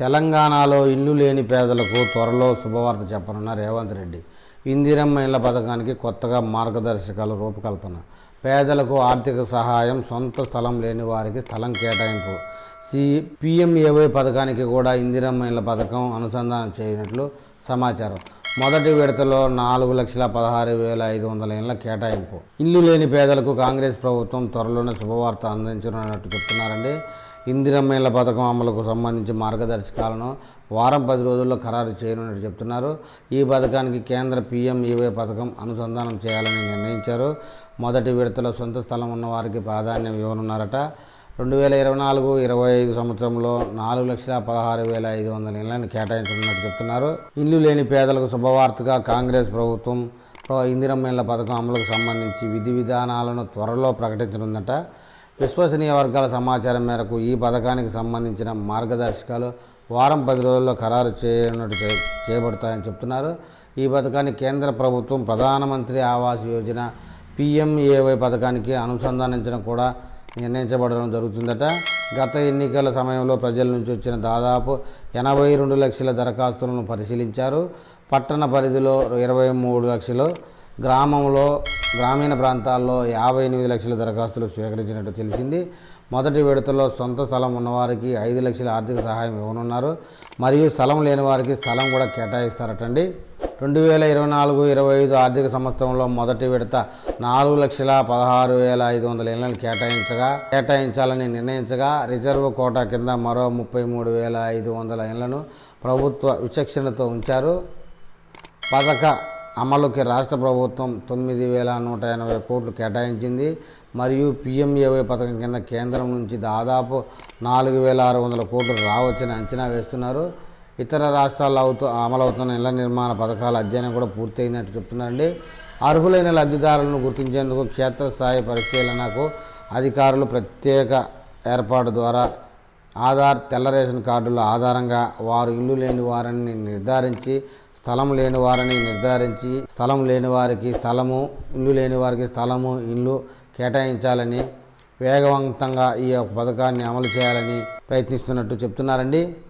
తెలంగాణలో ఇల్లు లేని పేదలకు త్వరలో శుభవార్త చెప్పనున్న రేవంత్ రెడ్డి. ఇందిరమ్మ ఇళ్ళ పథకానికి కొత్తగా మార్గదర్శకాల రూపకల్పన. పేదలకు ఆర్థిక సహాయం సొంత స్థలం లేని వారికి స్థలం కేటాయింపు. సి పిఎంఏవై పథకానికి కూడా ఇందిరమ్మ ఇళ్ళ పథకం అనుసంధానం చేయనట్లు సమాచారం. మొదటి విడతలో నాలుగు లక్షల పదహారు వేల ఐదు వందల ఇళ్ళ కేటాయింపు. ఇల్లు లేని పేదలకు కాంగ్రెస్ ప్రభుత్వం త్వరలోనే శుభవార్త అందించనున్నట్టు చెప్తున్నారండి. ఇందిరమ్మేళ్ళ పథకం అమలుకు సంబంధించి మార్గదర్శకాలను వారం పది రోజుల్లో ఖరారు చేయనున్నట్టు చెప్తున్నారు. ఈ పథకానికి కేంద్ర పీఎంఈవై పథకం అనుసంధానం చేయాలని నిర్ణయించారు. మొదటి విడతలో సొంత స్థలం ఉన్న వారికి ప్రాధాన్యం ఇవ్వనున్నారట. రెండు వేల ఇరవై నాలుగు ఇరవై ఐదు సంవత్సరంలో నాలుగు లక్షల పదహారు వేల ఐదు వందల ఇళ్ళను కేటాయించనున్నట్టు చెప్తున్నారు. ఇల్లు లేని పేదలకు శుభవార్తగా కాంగ్రెస్ ప్రభుత్వం ఇందిరమ్మేళ్ళ పథకం అమలుకు సంబంధించి విధి విధానాలను త్వరలో ప్రకటించనుందట. విశ్వసనీయ వర్గాల సమాచారం మేరకు ఈ పథకానికి సంబంధించిన మార్గదర్శకాలు వారం పది రోజుల్లో ఖరారు చేయనట్టు చే- చేయబడతాయని చెప్తున్నారు. ఈ పథకాన్ని కేంద్ర ప్రభుత్వం ప్రధానమంత్రి ఆవాస్ యోజన పిఎంఏవై పథకానికి అనుసంధానించడం కూడా నిర్ణయించబడడం జరుగుతుందట. గత ఎన్నికల సమయంలో ప్రజల నుంచి వచ్చిన దాదాపు ఎనభై రెండు లక్షల దరఖాస్తులను పరిశీలించారు. పట్టణ పరిధిలో ఇరవై మూడు లక్షలు గ్రామంలో గ్రామీణ ప్రాంతాల్లో యాభై ఎనిమిది లక్షల దరఖాస్తులు స్వీకరించినట్టు తెలిసింది. మొదటి విడతలో సొంత స్థలం ఉన్నవారికి ఐదు లక్షల ఆర్థిక సహాయం ఇవ్వనున్నారు. మరియు స్థలం లేని వారికి స్థలం కూడా కేటాయిస్తారటండి. రెండు వేల ఇరవై నాలుగు ఇరవై ఐదు ఆర్థిక సంవత్సరంలో మొదటి విడత నాలుగు లక్షల పదహారు వేల ఐదు వందల ఇళ్ళను కేటాయించగా కేటాయించాలని నిర్ణయించగా రిజర్వ్ కోటా కింద మరో ముప్పై మూడు వేల ఐదు వందల ఇళ్ళను ప్రభుత్వ విచక్షణతో ఉంచారు. పథక అమలుకి రాష్ట్ర ప్రభుత్వం తొమ్మిది వేల నూట ఎనభై కోట్లు కేటాయించింది. మరియు పిఎంఏవై పథకం కింద కేంద్రం నుంచి దాదాపు నాలుగు వేల ఆరు వందల కోట్లు రావచ్చని అంచనా వేస్తున్నారు. ఇతర రాష్ట్రాల్లో అవుతూ అమలవుతున్న ఇళ్ళ నిర్మాణ పథకాల అధ్యయనం కూడా పూర్తయిందంటూ చెప్తున్నారండి. అర్హులైన లబ్ధిదారులను గుర్తించేందుకు క్షేత్రస్థాయి పరిశీలనకు అధికారులు ప్రత్యేక ఏర్పాటు ద్వారా ఆధార్ తెల్ల రేషన్ కార్డుల ఆధారంగా వారు ఇల్లు లేని వారిని నిర్ధారించి స్థలం లేని వారిని నిర్ధారించి స్థలం లేని వారికి స్థలము ఇల్లు లేని వారికి స్థలము ఇల్లు కేటాయించాలని వేగవంతంగా ఈ యొక్క పథకాన్ని అమలు చేయాలని ప్రయత్నిస్తున్నట్టు చెప్తున్నారండి.